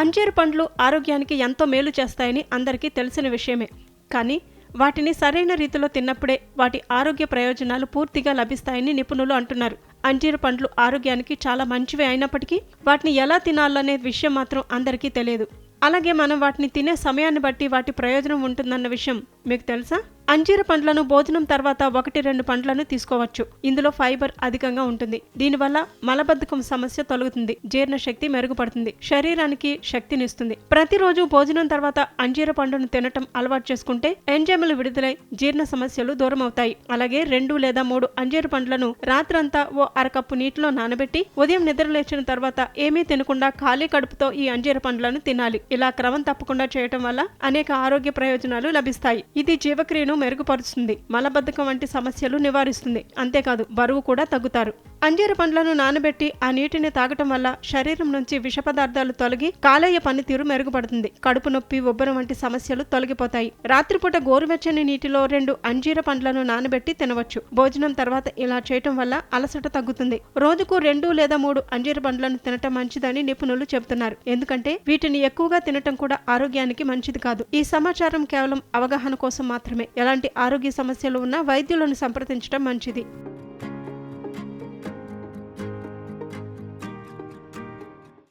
అంజీరు పండ్లు ఆరోగ్యానికి ఎంతో మేలు చేస్తాయని అందరికీ తెలిసిన విషయమే. కానీ వాటిని సరైన రీతిలో తిన్నప్పుడే వాటి ఆరోగ్య ప్రయోజనాలు పూర్తిగా లభిస్తాయని నిపుణులు అంటున్నారు. అంజీరు పండ్లు ఆరోగ్యానికి చాలా మంచివి అయినప్పటికీ వాటిని ఎలా తినాలనే విషయం మాత్రం అందరికీ తెలియదు. అలాగే మనం వాటిని తినే సమయాన్ని బట్టి వాటి ప్రయోజనం ఉంటుందన్న విషయం మీకు తెలుసా? అంజీర పండ్లను భోజనం తర్వాత ఒకటి రెండు పండ్లను తీసుకోవచ్చు. ఇందులో ఫైబర్ అధికంగా ఉంటుంది. దీనివల్ల మలబద్ధకం సమస్య తొలగుతుంది. జీర్ణశక్తి మెరుగుపడుతుంది. శరీరానికి శక్తినిస్తుంది. ప్రతిరోజు భోజనం తర్వాత అంజీర పండును తినటం అలవాటు చేసుకుంటే ఎంజైములు విడుదలై జీర్ణ సమస్యలు దూరం అవుతాయి అలాగే రెండు లేదా మూడు అంజీర పండ్లను రాత్రంతా ఓ అరకప్పు నీటిలో నానబెట్టి ఉదయం నిద్ర లేచిన తర్వాత ఏమీ తినకుండా ఖాళీ కడుపుతో ఈ అంజీర పండ్లను తినాలి. ఇలా క్రమం తప్పకుండా చేయటం వల్ల అనేక ఆరోగ్య ప్రయోజనాలు లభిస్తాయి. ఇది జీవక్రియను మెరుగుపరుస్తుంది. మలబద్ధకం వంటి సమస్యలు నివారిస్తుంది. అంతేకాదు బరువు కూడా తగ్గుతారు. అంజీర పండ్లను నానబెట్టి ఆ నీటిని తాగటం వల్ల శరీరం నుంచి విష పదార్థాలు తొలగి కాలేయ పనితీరు మెరుగుపడుతుంది. కడుపు నొప్పి ఉబ్బరం వంటి సమస్యలు తొలగిపోతాయి. రాత్రిపూట గోరువెచ్చని నీటిలో రెండు అంజీర పండ్లను నానబెట్టి తినవచ్చు. భోజనం తర్వాత ఇలా చేయటం వల్ల అలసట తగ్గుతుంది. రోజుకు రెండు లేదా మూడు అంజీర పండ్లను తినటం మంచిదని నిపుణులు చెబుతున్నారు. ఎందుకంటే వీటిని ఎక్కువగా తినటం కూడా ఆరోగ్యానికి మంచిది కాదు. ఈ సమాచారం కేవలం అవగాహన కోసం మాత్రమే. ఎలాంటి ఆరోగ్య సమస్యలు ఉన్నా వైద్యులను సంప్రదించడం మంచిది.